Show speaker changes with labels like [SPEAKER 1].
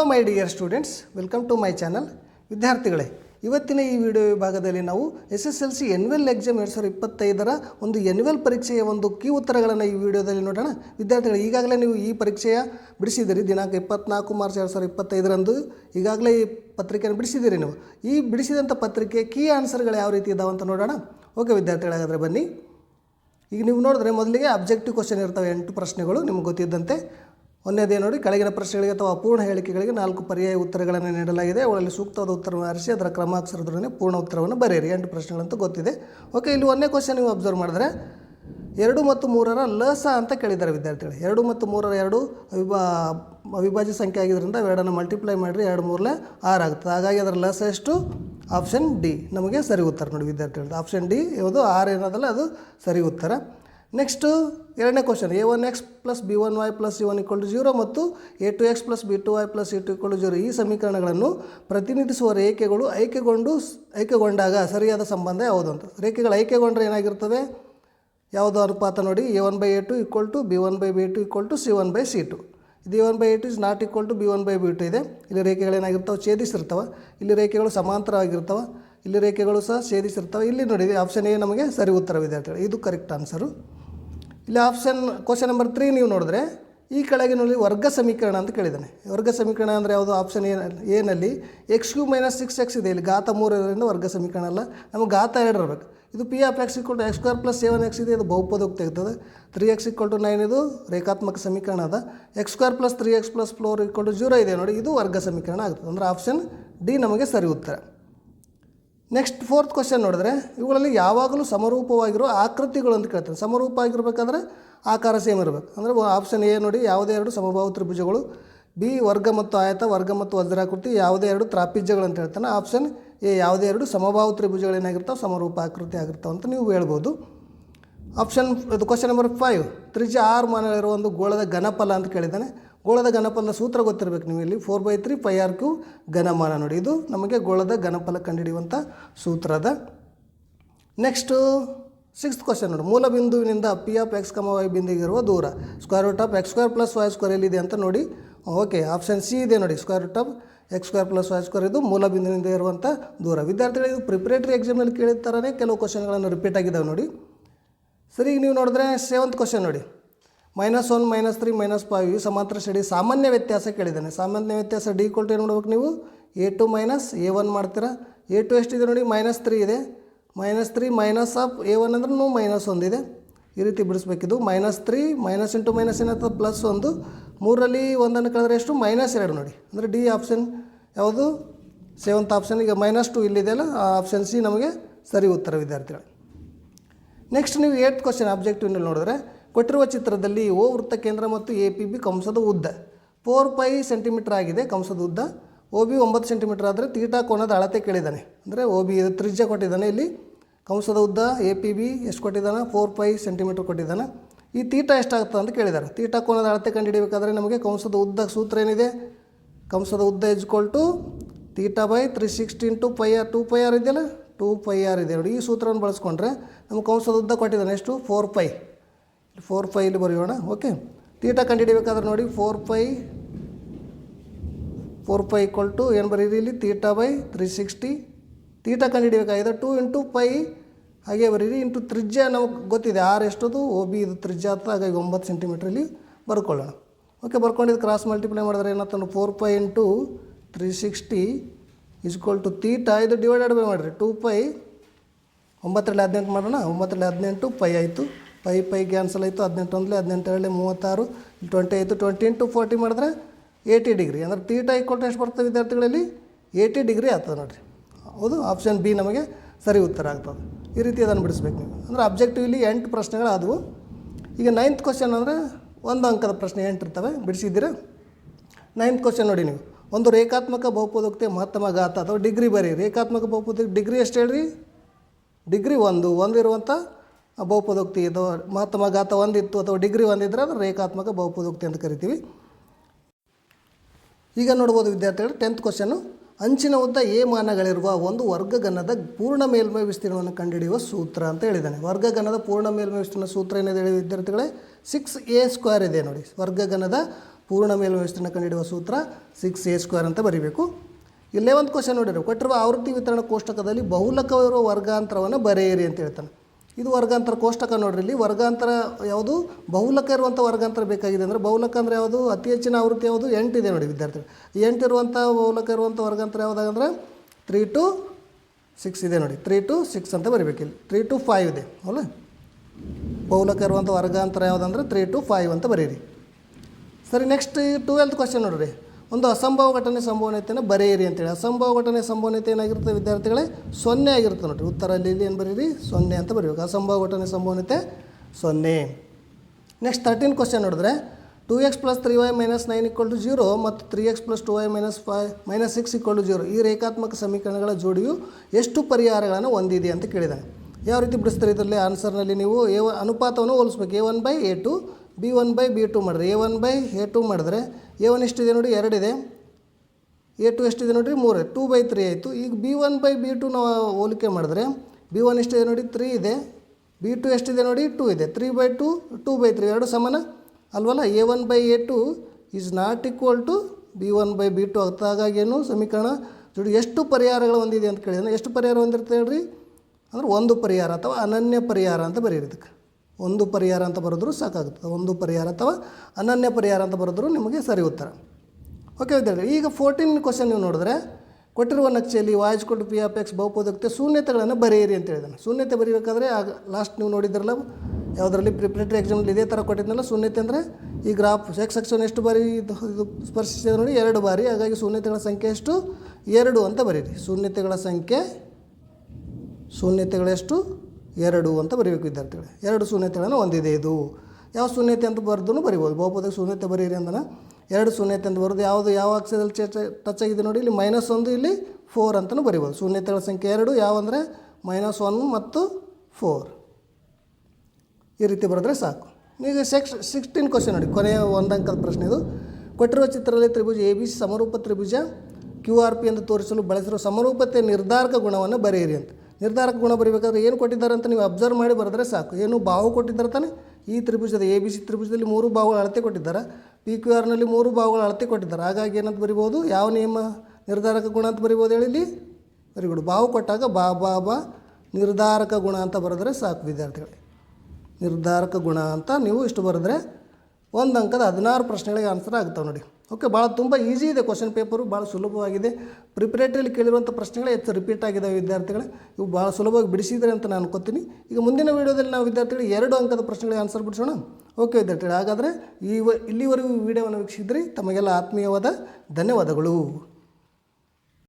[SPEAKER 1] Hello my dear students welcome to my channel ವಿದ್ಯಾರ್ಥಿಗಳೇ, ಇವತ್ತಿನ ಈ ವಿಡಿಯೋ ವಿಭಾಗದಲ್ಲಿ ನಾವು S S L C annual exam ಎರಡು ಸಾವಿರದ ಇಪ್ಪತ್ತೈದರ ಒಂದು ಎನ್ವೆಲ್ ಪರೀಕ್ಷೆಯ ಒಂದು ಕೀ ಉತ್ತರಗಳನ್ನು ಈ ವಿಡಿಯೋದಲ್ಲಿ ನೋಡೋಣ. ವಿದ್ಯಾರ್ಥಿಗಳು, ಈಗಾಗಲೇ ನೀವು ಈ ಪರೀಕ್ಷೆಯ ಬಿಡಿಸಿದಿರಿ ದಿನಾಂಕ ಇಪ್ಪತ್ನಾಲ್ಕು ಮಾರ್ಚ್ ಎರಡು ಸಾವಿರದ ಇಪ್ಪತ್ತೈದರಂದು ಈಗಾಗಲೇ ಈ ಪತ್ರಿಕೆಯನ್ನು ಬಿಡಿಸಿದ್ದೀರಿ ನೀವು. ಈ ಬಿಡಿಸಿದಂಥ ಪತ್ರಿಕೆ ಕೀ ಆನ್ಸರ್ಗಳು ಯಾವ ರೀತಿ ಇದಾವೆ ಅಂತ ನೋಡೋಣ. ಓಕೆ ವಿದ್ಯಾರ್ಥಿಗಳಾದರೆ ಬನ್ನಿ. ಈಗ ನೀವು ನೋಡಿದ್ರೆ ಮೊದಲಿಗೆ ಅಬ್ಜೆಕ್ಟಿವ್ ಕ್ವಶನ್ ಇರ್ತವೆ ಎಂಟು ಪ್ರಶ್ನೆಗಳು ನಿಮ್ಗೆ ಗೊತ್ತಿದ್ದಂತೆ. ಒಂದನೇದೇ ನೋಡಿ ಕೆಳಗಿನ ಪ್ರಶ್ನೆಗಳಿಗೆ ಅಥವಾ ಅಪೂರ್ಣ ಹೇಳಿಕೆಗಳಿಗೆ ನಾಲ್ಕು ಪರ್ಯಾಯ ಉತ್ತರಗಳನ್ನು ನೀಡಲಾಗಿದೆ. ಅವರಲ್ಲಿ ಸೂಕ್ತವಾದ ಉತ್ತರವನ್ನು ಆರಿಸಿ ಅದರ ಕ್ರಮಾಕ್ಷರದೊಡನೆ ಪೂರ್ಣ ಉತ್ತರವನ್ನು ಬರೆಯಿರಿ. ಎಂಟು ಪ್ರಶ್ನೆಗಳಂತೂ ಗೊತ್ತಿದೆ. ಓಕೆ ಇಲ್ಲಿ ಒಂದನೇ ಕ್ವಶನ್ ನೀವು ಅಬ್ಸರ್ವ್ ಮಾಡಿದ್ರೆ, ಎರಡು ಮತ್ತು ಮೂರರ ಲಸ ಅಂತ ಕೇಳಿದ್ದಾರೆ ವಿದ್ಯಾರ್ಥಿಗಳು. ಎರಡು ಮತ್ತು ಮೂರರ ಎರಡು ಅವಿಭಾ, ಅವಿಭಾಜ್ಯ ಸಂಖ್ಯೆ ಆಗಿದ್ದರಿಂದ ಎರಡನ್ನು ಮಲ್ಟಿಪ್ಲೈ ಮಾಡಿರಿ ಎರಡು ಮೂರಲೆ ಆರು ಆಗುತ್ತೆ ಹಾಗಾಗಿ ಅದರ ಲಸ ಎಷ್ಟು? ಆಪ್ಷನ್ ಡಿ ನಮಗೆ ಸರಿ ಉತ್ತರ ನೋಡಿ ವಿದ್ಯಾರ್ಥಿಗಳು. ಆಪ್ಷನ್ ಡಿ ಯಾವುದು? ಆರು ಏನದಲ್ಲ ಅದು ಸರಿ ಉತ್ತರ. ನೆಕ್ಸ್ಟು ಎರಡನೇ question A one X plus B one Y plus C one equal to zero ಮತ್ತು A two X plus B two Y plus A two equal to zero ಈ ಸಮೀಕರಣಗಳನ್ನು ಪ್ರತಿನಿಧಿಸುವ ರೇಖೆಗಳು ಆಯ್ಕೆಗೊಂಡು ಐಕೆಗೊಂಡಾಗ ಸರಿಯಾದ ಸಂಬಂಧ ಯಾವುದು ಅಂತ. ರೇಖೆಗಳು ಆಯ್ಕೆಗೊಂಡ್ರೆ ಏನಾಗಿರ್ತದೆ? ಯಾವುದು ಅನುಪಾತ ನೋಡಿ. A one by A two equal to B one by B two equal to C one by C two ಇದು A one by A two is not equal to B one by B two ಇದೆ. ಇಲ್ಲಿ ರೇಖೆಗಳೇನಾಗಿರ್ತವೆ ಛೇದಿಸಿರ್ತವೆ. ಇಲ್ಲಿ ರೇಖೆಗಳು ಸಮಾಂತರವಾಗಿರ್ತವೆ. ಇಲ್ಲಿ ರೇಖೆಗಳು ಸಹ ಛೇದಿಸಿರ್ತವೆ. ಇಲ್ಲಿ ನೋಡಿ ಆಪ್ಷನ್ ಎ ನಮಗೆ ಸರಿ ಉತ್ತರ ಹೇಳಿ. ಇದು ಕರೆಕ್ಟ್ ಆನ್ಸರು ಇಲ್ಲಿ ಆಪ್ಷನ್ ಕ್ವಶನ್ ನಂಬರ್ ತ್ರೀ ನೀವು ನೋಡಿದ್ರೆ, ಈ ಕೆಳಗಿನಲ್ಲಿ ವರ್ಗ ಸಮೀಕರಣ ಅಂತ ಕೇಳಿದ್ದಾನೆ. ವರ್ಗ ಸಮೀಕರಣ ಅಂದರೆ ಯಾವುದು? ಆಪ್ಷನ್ ಎ ಏನಲ್ಲಿ X cube minus six X ಇದೆ. ಇಲ್ಲಿ ಘಾತ ಮೂರು ಇರೋದ್ರಿಂದ ವರ್ಗ ಸಮೀಕರಣ ಅಲ್ಲ. ನಮಗೆ ಘಾತ ಎರಡು ಇರಬೇಕು. ಇದು P of X equal to X square plus seven X ಇದೆ. ಇದು ಬಹುಪದಕ್ಕೆ ಆಗ್ತದೆ three X equal to nine ಇದು ರೇಖಾತ್ಮಕ ಸಮೀಕರಣ ಅದ. X square plus three X plus four equal to zero ಇದೆ ನೋಡಿ. ಇದು ವರ್ಗ ಸಮೀಕರಣ ಆಗ್ತದೆ. ಅಂದರೆ ಆಪ್ಷನ್ ಡಿ ನಮಗೆ ಸರಿ ಉತ್ತರ. ನೆಕ್ಸ್ಟ್ ಫೋರ್ತ್ ಕ್ವಶನ್ ನೋಡಿದ್ರೆ, ಇವುಗಳಲ್ಲಿ ಯಾವಾಗಲೂ ಸಮರೂಪವಾಗಿರೋ ಆಕೃತಿಗಳು ಅಂತ ಕೇಳ್ತಾರೆ. ಸಮರೂಪ ಆಗಿರಬೇಕಾದ್ರೆ ಆಕಾರ ಸೇಮ್ ಇರಬೇಕು. ಅಂದರೆ ಆಪ್ಷನ್ ಎ ನೋಡಿ ಯಾವುದೇ ಎರಡು ಸಮಬಾಹು ತ್ರಿಭುಜಗಳು ಬಿ ವರ್ಗ ಮತ್ತು ಆಯತ, ವರ್ಗ ಮತ್ತು ವಜ್ರಾಕೃತಿ, ಯಾವುದೇ ಎರಡು ತ್ರಾಪಿಜ್ಯಗಳು ಅಂತ ಹೇಳ್ತಾನೆ. ಆಪ್ಷನ್ ಎ ಯಾವುದೇ ಎರಡು ಸಮಬಾಹು ತ್ರಿಭುಜಗಳು ಏನಾಗಿರ್ತಾವೆ? ಸಮರೂಪ ಆಕೃತಿ ಆಗಿರ್ತಾವೆ ಅಂತ ನೀವು ಹೇಳ್ಬೋದು. ಆಪ್ಷನ್ ಇದು ಕ್ವಶನ್ ನಂಬರ್ ಫೈವ್ ತ್ರಿಜ್ಯ ಆರು ಮಾನಗಳಿರುವ ಒಂದು ಗೋಳದ ಘನಫಲ ಅಂತ ಕೇಳಿದ್ದಾನೆ. ಗೋಳದ ಘನಫಲದ ಸೂತ್ರ ಗೊತ್ತಿರಬೇಕು ನೀವು ಇಲ್ಲಿ four by three pi R cube ಘನಮಾನ ನೋಡಿ. ಇದು ನಮಗೆ ಗೋಳದ ಘನಫಲ ಕಂಡುಹಿಡಿಯುವಂಥ ಸೂತ್ರ ಅದ. ನೆಕ್ಸ್ಟು ಸಿಕ್ಸ್ತ್ ಕ್ವಶನ್ ನೋಡಿ. ಮೂಲ ಬಿಂದುವಿನಿಂದ P of X comma Y ಬಿಂದಿಗೆ ಇರುವ ದೂರ. Square root of X square plus Y square ಎಲ್ಲಿದೆ ಅಂತ ನೋಡಿ. ಓಕೆ ಆಪ್ಷನ್ ಸಿ ಇದೆ ನೋಡಿ. Square root of X square plus Y square ಇದು ಮೂಲ ಬಿಂದುವಿನಿಂದ ಇರುವಂಥ ದೂರ. ವಿದ್ಯಾರ್ಥಿಗಳಿಗೆ ಇದು ಪ್ರಿಪ್ರೇಟರಿ ಎಕ್ಸಾಮ್ನಲ್ಲಿ ಕೇಳಿದ ಥರನೇ ಕೆಲವು ಕ್ವಶನ್ಗಳನ್ನು ರಿಪೀಟ್ ಆಗಿದ್ದಾವೆ ನೋಡಿ. ಸರಿ, ಈಗ ನೀವು ನೋಡಿದ್ರೆ ಸೆವೆಂತ್ ಕ್ವಶನ್ ನೋಡಿ. Minus one minus three minus five ಇವು ಸಮಾಂತರ ಶ್ರೇಣಿ ಸಾಮಾನ್ಯ ವ್ಯತ್ಯಾಸ ಕೇಳಿದ್ದಾನೆ. ಸಾಮಾನ್ಯ ವ್ಯತ್ಯಾಸ ಡಿ ಕೊಲ್ಟು ಏನು ಮಾಡ್ಬೇಕು ನೀವು? A two minus A one ಮಾಡ್ತೀರಾ? ಎ ಟು ಎಷ್ಟಿದೆ ನೋಡಿ? ಮೈನಸ್ ತ್ರೀ ಇದೆ. Minus three minus of A one ಅಂದ್ರೆ ಮೈನಸ್ ಒಂದಿದೆ ಈ ರೀತಿ ಬಿಡಿಸ್ಬೇಕಿದು. Minus three minus into minus ಏನಾಗ್ತದೆ ಪ್ಲಸ್ ಒಂದು. ಮೂರಲ್ಲಿ ಒಂದನ್ನು ಕಳೆದ್ರೆ ಎಷ್ಟು? ಮೈನಸ್ ಎರಡು ನೋಡಿ. ಅಂದರೆ ಡಿ ಆಪ್ಷನ್ ಯಾವುದು? ಸೆವೆಂತ್ ಆಪ್ಷನ್ ಈಗ ಮೈನಸ್ ಟು ಇಲ್ಲಿದೆಯಲ್ಲ ಆ ಆಪ್ಷನ್ ಸಿ ನಮಗೆ ಸರಿ ಉತ್ತರ ವಿದ್ಯಾರ್ಥಿಗಳು. ನೆಕ್ಸ್ಟ್ ನೀವು ಏಟ್ ಕ್ವಶನ್ ಆಬ್ಜೆಕ್ಟಿವ್ನಲ್ಲಿ ನೋಡಿದ್ರೆ ಕೊಟ್ಟಿರುವ ಚಿತ್ರದಲ್ಲಿ ಓ ವೃತ್ತ ಕೇಂದ್ರ ಮತ್ತು ಎ ಪಿ ಬಿ ಕಂಸದ ಉದ್ದ. ಫೋರ್ ಪೈ ಸೆಂಟಿಮೀಟರ್ ಆಗಿದೆ ಕಂಸದ ಉದ್ದ. ಓ ಬಿ ಒಂಬತ್ತು ಸೆಂಟಿಮೀಟರ್ ಆದರೆ ತೀಟಾ ಕೋನದ ಅಳತೆ ಕೇಳಿದ್ದಾನೆ ಅಂದರೆ ಓ ಬಿ ತ್ರಿಜ್ಯ ಕೊಟ್ಟಿದ್ದಾನೆ ಇಲ್ಲಿ. ಕಂಸದ ಉದ್ದ ಎ ಪಿ ಬಿ ಎಷ್ಟು ಕೊಟ್ಟಿದ್ದಾನೆ? ಫೋರ್ ಪೈ ಸೆಂಟಿಮೀಟರ್ ಕೊಟ್ಟಿದ್ದಾನೆ. ಈ ತೀಟ ಎಷ್ಟಾಗುತ್ತೆ ಅಂತ ಕೇಳಿದ್ದಾರೆ ತೀಟಾ ಕೋನದ ಅಳತೆ ಕಂಡುಹಿಡಿಯಬೇಕಾದ್ರೆ ನಮಗೆ ಕಂಸದ ಉದ್ದ ಸೂತ್ರ ಏನಿದೆ? ಕಂಸದ ಉದ್ದ is equal to theta by three sixty into pi R two pi R ಇದೆಯಲ್ಲ? ಟೂ ಪೈ ಆರ್ ಇದೆ ನೋಡಿ. ಈ ಸೂತ್ರವನ್ನು ಬಳಸ್ಕೊಂಡ್ರೆ ನಮ್ಮ ಕಂಸದ ಉದ್ದ ಕೊಟ್ಟಿದ್ದಾನೆ. ಎಷ್ಟು? Four pi. ಫೋರ್ ಫೈ ಇಲ್ಲಿ ಬರೆಯೋಣ. ಓಕೆ ತೀಟ ಕಂಡುಹಿಡಿಬೇಕಾದ್ರೆ ನೋಡಿ four pi four pi equal to ಏನು ಬರೀರಿ ಇಲ್ಲಿ? Theta by three sixty theta ಕಂಡುಹಿಡಿಬೇಕಾಗಿದೆ. Two into pi ಹಾಗೆ ಬರೀರಿ. ಇಂಟು ತ್ರಿಜ್ಯ ನಮಗೆ ಗೊತ್ತಿದೆ. ಆರು ಎಷ್ಟದು? ಓ ಬಿ ಇದು ತ್ರಿಜ್ಯ ಆತ ಹಾಗಾಗಿ ಒಂಬತ್ತು ಸೆಂಟಿಮೀಟ್ರಲ್ಲಿ ಬರ್ಕೊಳ್ಳೋಣ. ಓಕೆ ಬರ್ಕೊಂಡಿದ್ದು ಕ್ರಾಸ್ ಮಲ್ಟಿಪ್ಲೈ ಮಾಡಿದ್ರೆ ಏನಾಗ್ತಾನೆ four pi into three sixty is equal to theta ಇದು ಡಿವೈಡೆಡ್ ಬೈ ಮಾಡಿರಿ. ಟೂ ಪೈ ಒಂಬತ್ತರಲ್ಲಿ ಹದಿನೆಂಟು ಮಾಡೋಣ. ಒಂಬತ್ತರಲ್ಲಿ ಹದಿನೆಂಟು ಪೈ ಆಯಿತು. ಪೈ ಪೈ ಕ್ಯಾನ್ಸಲ್ ಆಯಿತು, ಹದಿನೆಂಟು ಒಂದಲೇ, ಹದಿನೆಂಟು ಎರಡಲೇ, ಮೂವತ್ತಾರು ಟ್ವೆಂಟಿ ಆಯಿತು ಟ್ವೆಂಟಿ ಇಂಟು ಫೋರ್ಟಿ ಮಾಡಿದ್ರೆ ಏಯ್ಟಿ ಡಿಗ್ರಿ ಅಂದರೆ ತೀಟ ಈಕ್ವಲ್ ಎಷ್ಟು ಬರ್ತದೆ ವಿದ್ಯಾರ್ಥಿಗಳಲ್ಲಿ ಏಯ್ಟಿ ಡಿಗ್ರಿ ಆಗ್ತದೆ ನೋಡಿರಿ. ಹೌದು ಆಪ್ಷನ್ ಬಿ ನಮಗೆ ಸರಿ ಉತ್ತರ ಆಗ್ತದೆ. ಈ ರೀತಿ ಅದನ್ನು ಬಿಡಿಸ್ಬೇಕು ನೀವು. ಅಂದರೆ ಅಬ್ಜೆಕ್ಟಿವ್ ಇಲ್ಲಿ ಎಂಟು ಪ್ರಶ್ನೆಗಳು ಆದವು ಈಗ ನೈನ್ತ್ ಕ್ವಶನ್ ಅಂದರೆ ಒಂದು ಅಂಕದ ಪ್ರಶ್ನೆ ಎಂಟು ಇರ್ತವೆ, ಬಿಡಿಸಿದ್ದೀರಾ? ನೈನ್ತ್ ಕ್ವಶನ್ ನೋಡಿ ನೀವು. ಒಂದು ರೇಖಾತ್ಮಕ ಬಹುಪದೋಕ್ತಿಯ ಮಹತ್ತಮ ಘಾತ ಅಥವಾ ಡಿಗ್ರಿ ಬರೀ ರೇಖಾತ್ಮಕ ಬಹುಪದಕ್ಕೆ ಡಿಗ್ರಿ ಎಷ್ಟು ಹೇಳ್ರಿ? ಡಿಗ್ರಿ ಒಂದು. ಒಂದಿರುವಂಥ ಬಹುಪದೋಕ್ತಿ ಇದು ಮಹತ್ತಮ ಘಾತ ಒಂದಿತ್ತು ಅಥವಾ ಡಿಗ್ರಿ ಒಂದಿದ್ರೆ ಅದು ರೇಖಾತ್ಮಕ ಬಹುಪದೋಕ್ತಿ ಅಂತ ಕರಿತೀವಿ. ಈಗ ನೋಡ್ಬೋದು ವಿದ್ಯಾರ್ಥಿಗಳು ಟೆಂತ್ ಕ್ವಶನ್ನು ಅಂಚಿನ ಉದ್ದ ಎ ಮಾನಗಳಿರುವ ಒಂದು ವರ್ಗಗಣದ ಪೂರ್ಣ ಮೇಲ್ಮೈ ವಿಸ್ತೀರ್ಣವನ್ನು ಕಂಡುಹಿಡಿಯುವ ಸೂತ್ರ ಅಂತ ಹೇಳಿದ್ದಾನೆ. ವರ್ಗಗಣದ ಪೂರ್ಣ ಮೇಲ್ಮೈ ವಿಸ್ತೀರ್ಣ ಸೂತ್ರ ಏನಿದೆ ಹೇಳಿ ವಿದ್ಯಾರ್ಥಿಗಳೇ? ಸಿಕ್ಸ್ ಎ ಸ್ಕ್ವೇರ್ ಇದೆ ನೋಡಿ. ವರ್ಗಗಣದ ಪೂರ್ಣ ಮೇಲ್ಮೈ ವಿಸ್ತೀರ್ಣ ಕಂಡುಹಿಡಿಯುವ ಸೂತ್ರ ಸಿಕ್ಸ್ ಎ ಸ್ಕ್ವೇರ್ ಅಂತ ಬರೀಬೇಕು. ಇಲ್ಲೇ ಒಂದು ಕ್ವಶನ್ ನೋಡಿರಿ ಕೊಟ್ಟಿರುವ ಆವೃತ್ತಿ ವಿತರಣಾ ಕೋಷ್ಟಕದಲ್ಲಿ ಬಹುಲಕವಿರುವ ವರ್ಗಾಂತರವನ್ನು ಬರೆಯಿರಿ ಅಂತ ಹೇಳ್ತಾನೆ. ಇದು ವರ್ಗಾಂತರ ಕೋಷ್ಟಕ ನೋಡ್ರಿ. ಇಲ್ಲಿ ವರ್ಗಾಂತರ ಯಾವುದು? ಬಹುಲಕ ಇರುವಂಥ ವರ್ಗಾಂತರ ಬೇಕಾಗಿದೆ ಅಂದರೆ ಬಹುಲಕ ಅಂದರೆ ಯಾವುದು? ಅತಿ ಹೆಚ್ಚಿನ ಆವೃತ್ತಿ ಯಾವುದು? ಎಂಟಿದೆ ನೋಡಿ ವಿದ್ಯಾರ್ಥಿಗಳು. ಎಂಟು ಇರುವಂಥ ಬಹುಲಕ ಇರುವಂಥ ವರ್ಗಾಂತರ ಯಾವುದಾಗಂದ್ರೆ ತ್ರೀ ಟು ಸಿಕ್ಸ್ ಇದೆ ನೋಡಿ. ತ್ರೀ ಟು ಸಿಕ್ಸ್ ಅಂತ ಬರಿಬೇಕು ಇಲ್ಲಿ. ತ್ರೀ ಟು ಫೈವ್ ಇದೆ. ಅಲ್ಲ? ಬಹುಲಕ ಇರುವಂಥ ವರ್ಗಾಂತರ ಯಾವುದಂದ್ರೆ ತ್ರೀ ಟು ಫೈವ್ ಅಂತ ಬರೀರಿ. ಸರಿ ನೆಕ್ಸ್ಟ್ ಟುವೆಲ್ತ್ ಕ್ವಶನ್ ನೋಡ್ರಿ. ಒಂದು ಅಸಂಭವ ಘಟನೆ ಸಂಭವನೀಯತೆಯನ್ನು ಬರೆಯಿರಿ ಅಂತೇಳಿ ಅಸಂಭವ ಘಟನೆ ಸಂಭವನೀಯತೆ ಏನಾಗಿರುತ್ತೆ ವಿದ್ಯಾರ್ಥಿಗಳೇ? ಸೊನ್ನೆ ಆಗಿರುತ್ತೆ ನೋಡಿರಿ. ಉತ್ತರ ಅಲ್ಲಿ ಏನು ಬರೀರಿ? ಸೊನ್ನೆ ಅಂತ ಬರೀಬೇಕು. ಅಸಂಭವ ಘಟನೆ ಸಂಭವನೀಯತೆ ಸೊನ್ನೆ. ನೆಕ್ಸ್ಟ್ ತರ್ಟೀನ್ ಕ್ವಶನ್ ನೋಡಿದ್ರೆ two X plus three Y minus nine equal to zero ಮತ್ತು three X plus two Y minus five minus six equal to zero ಈ ರೇಖಾತ್ಮಕ ಸಮೀಕರಣಗಳ ಜೋಡಿಯು ಎಷ್ಟು ಪರಿಹಾರಗಳನ್ನು ಹೊಂದಿದೆ ಅಂತ ಕೇಳಿದ್ದಾನೆ ಯಾವ ರೀತಿ ಬಿಡಿಸ್ತಾರೆ ಇದರಲ್ಲಿ? ಆನ್ಸರ್ನಲ್ಲಿ ನೀವು ಎ ಅನುಪಾತವನ್ನು ಹೋಲಿಸ್ಬೇಕು. A one by A two B one by B two ಮಾಡಿದ್ರೆ A one by A two ಮಾಡಿದ್ರೆ ಎ ಒನ್ ಎಷ್ಟಿದೆ ನೋಡಿ ಎರಡಿದೆ. ಎ ಟು ಎಷ್ಟಿದೆ ನೋಡಿರಿ ಮೂರು. ಟೂ ಬೈ ತ್ರೀ ಆಯಿತು. ಈಗ B one by B two ನಾವು ಹೋಲಿಕೆ ಮಾಡಿದ್ರೆ ಬಿ ಒನ್ ಎಷ್ಟಿದೆ ನೋಡಿ ತ್ರೀ ಇದೆ. ಬಿ ಟು ಎಷ್ಟಿದೆ ನೋಡಿ ಟೂ ಇದೆ. Three by two two by three ಎರಡು ಸಮಾನ. ಅಲ್ವಲ್ಲ? A one by A two is not equal to B one by B two ಆಗ್ತಾ ಹಾಗಾಗಿ ಏನು ಸಮೀಕರಣ? ಜೋಡಿ ಎಷ್ಟು ಪರಿಹಾರಗಳು ಹೊಂದಿದೆ ಅಂತ ಕೇಳಿದ್ರೆ, ಎಷ್ಟು ಪರಿಹಾರ ಹೊಂದಿರುತ್ತೆ ಹೇಳ್ರಿ? ಅಂದ್ರೆ ಒಂದು ಪರಿಹಾರ ಅಥವಾ ಅನನ್ಯ ಪರಿಹಾರ ಅಂತ ಬರೀರಿ ಇದಕ್ಕೆ. ಒಂದು ಪರಿಹಾರ ಅಂತ ಬರೆದ್ರೂ ಸಾಕಾಗುತ್ತೆ. ಒಂದು ಪರಿಹಾರ ಅಥವಾ ಅನನ್ಯ ಪರಿಹಾರ ಅಂತ ಬರೆದ್ರೂ ನಿಮಗೆ ಸರಿ ಉತ್ತರ. ಓಕೆ ವಿದ್ಯಾರ್ಥಿ ಈಗ ಫೋರ್ಟೀನ್ ಕ್ವಶನ್ ನೀವು ನೋಡಿದ್ರೆ, ಕೊಟ್ಟಿರುವ ನಕ್ಷೆಯಲ್ಲಿ ವಾಯ್ಜ್ ಕೊಟ್ಟು ಪಿ ಆಫ್ ಎಕ್ಸ್ ಬಹುಪದಕ್ಕೆ ಶೂನ್ಯತೆಗಳನ್ನು ಬರೆಯಿರಿ ಅಂತ ಹೇಳಿದಾನೆ ಶೂನ್ಯತೆ ಬರೀಬೇಕಾದ್ರೆ ಆಗ ಲಾಸ್ಟ್ ನೀವು ನೋಡಿದ್ರಲ್ಲ, ಯಾವುದರಲ್ಲಿ ಪ್ರಿಪ್ರೇಟರಿ ಎಕ್ಸಾಮಲ್ಲಿ ಇದೇ ಥರ ಕೊಟ್ಟಿದ್ನಲ್ಲ, ಶೂನ್ಯತೆ ಅಂದರೆ ಈ ಗ್ರಾಫ್ ಎಕ್ಸ್ ಸೆಕ್ಷನ್ ಎಷ್ಟು ಬಾರಿ ಇದು ಇದು ಸ್ಪರ್ಶಿಸಿದೆ ನೋಡಿ, ಎರಡು ಬಾರಿ. ಹಾಗಾಗಿ ಶೂನ್ಯತೆಗಳ ಸಂಖ್ಯೆ ಎಷ್ಟು? ಎರಡು ಅಂತ ಬರೀರಿ. ಶೂನ್ಯತೆಗಳ ಸಂಖ್ಯೆ ಶೂನ್ಯತೆಗಳೆಷ್ಟು ಎರಡು ಅಂತ ಬರೀಬೇಕು ವಿದ್ಯಾರ್ಥಿಗಳು. ಎರಡು ಶೂನ್ಯತೆಗಳನ್ನು ಹೊಂದಿದೆ ಇದು. ಯಾವ ಶೂನ್ಯತೆ ಅಂತ ಬರೆದು ಬರಿಬೋದು. ಬಹುಪದಕ್ಕೆ ಶೂನ್ಯತೆ ಬರೀರಿ ಅಂದ್ರೆ ಎರಡು ಶೂನ್ಯತೆ ಅಂತ ಬರೋದು ಯಾವುದು, ಯಾವ ಅಕ್ಷರದಲ್ಲಿ ಚೇಚ ಟಚ್ ಆಗಿದೆ ನೋಡಿ, ಇಲ್ಲಿ ಮೈನಸ್ ಒಂದು, ಇಲ್ಲಿ ಫೋರ್ ಅಂತಲೂ ಬರಿಬೋದು. ಶೂನ್ಯತೆಗಳ ಸಂಖ್ಯೆ ಎರಡು ಯಾವಂದರೆ ಮೈನಸ್ ಒನ್ ಮತ್ತು ಫೋರ್ ಈ ರೀತಿ ಬರೆದ್ರೆ ಸಾಕು. ಈಗ ಸೆಕ್ಸ್ ಸಿಕ್ಸ್ಟೀನ್ ಕ್ವಶನ್ ನೋಡಿ, ಕೊನೆಯ ಒಂದು ಅಂಕದ ಪ್ರಶ್ನೆ ಇದು. ಕೊಟ್ಟಿರುವ ಚಿತ್ರದಲ್ಲಿ ತ್ರಿಭುಜ ಎ ಬಿ ಸಿ ಸಮರೂಪ ತ್ರಿಭುಜ ಕ್ಯೂ ಆರ್ ಪಿ ಎಂದು ತೋರಿಸಲು ಬಳಸಿರುವ ಸಮರೂಪತೆ ನಿರ್ಧಾರಕ ಗುಣವನ್ನು ಬರೆಯಿರಿ ಅಂತ. ನಿರ್ಧಾರಕ ಗುಣ ಬರೀಬೇಕಾದ್ರೆ ಏನು ಕೊಟ್ಟಿದ್ದಾರೆ ಅಂತ ನೀವು ಅಬ್ಸರ್ವ್ ಮಾಡಿ ಬರೆದ್ರೆ ಸಾಕು. ಏನು ಬಾವು ಕೊಟ್ಟಿದ್ದಾರೆ ತಾನೆ? ಈ ತ್ರಿಭುಜದ ಎ ಬಿ ಸಿ ತ್ರಿಭುಜದಲ್ಲಿ ಮೂರು ಬಾವುಗಳ ಅಳತೆ ಕೊಟ್ಟಿದ್ದಾರೆ. ಪಿ ಕ್ಯೂ ಆರ್ನಲ್ಲಿ ಮೂರು ಬಾವುಗಳ ಅಳತೆ ಕೊಟ್ಟಿದ್ದಾರೆ. ಹಾಗಾಗಿ ಏನಂತ ಬರಿಬೋದು ಯಾವ ನಿಯಮ ನಿರ್ಧಾರಕ ಗುಣ ಅಂತ ಬರಿಬೋದು ಹೇಳಿ ವೆರಿ ಗುಡ್ ಬಾವು ಕೊಟ್ಟಾಗ ಬಾ ಬಾ ಬಾ, ನಿರ್ಧಾರಕ ಗುಣ ಅಂತ ಬರೆದ್ರೆ ಸಾಕು ವಿದ್ಯಾರ್ಥಿಗಳಿಗೆ ನಿರ್ಧಾರಕ ಗುಣ ಅಂತ ನೀವು ಇಷ್ಟು ಬರೆದ್ರೆ ಒಂದು ಅಂಕದ ಹದಿನಾರು ಪ್ರಶ್ನೆಗಳಿಗೆ ಆನ್ಸರ್ ಆಗ್ತಾವೆ ನೋಡಿ. ಓಕೆ ಭಾಳ ತುಂಬ ಈಸಿ ಇದೆ ಕ್ವಶನ್ ಪೇಪರು ಭಾಳ ಸುಲಭವಾಗಿದೆ. ಪ್ರಿಪ್ರೇಟರಿಲಿ ಕೇಳಿರುವಂಥ ಪ್ರಶ್ನೆಗಳೇ ಹೆಚ್ಚು ರಿಪೀಟ್ ಆಗಿದೆ ವಿದ್ಯಾರ್ಥಿಗಳೇ. ಇವು ಭಾಳ ಸುಲಭವಾಗಿ ಬಿಡಿಸಿದ್ದಾರೆ ಅಂತ ನಾನು ಅನ್ಕೋತೀನಿ. ಈಗ ಮುಂದಿನ ವೀಡಿಯೋದಲ್ಲಿ ನಾವು ವಿದ್ಯಾರ್ಥಿಗಳಿಗೆ ಎರಡು ಅಂಕದ ಪ್ರಶ್ನೆಗಳಿಗೆ ಆನ್ಸರ್ ಬಿಡಿಸೋಣ. ಓಕೆ ವಿದ್ಯಾರ್ಥಿಗಳು, ಹಾಗಾದರೆ ಈ ಇಲ್ಲಿವರೆಗೂ ವಿಡಿಯೋವನ್ನು ವೀಕ್ಷಿಸಿದ್ರಿ ತಮಗೆಲ್ಲ ಆತ್ಮೀಯವಾದ ಧನ್ಯವಾದಗಳು.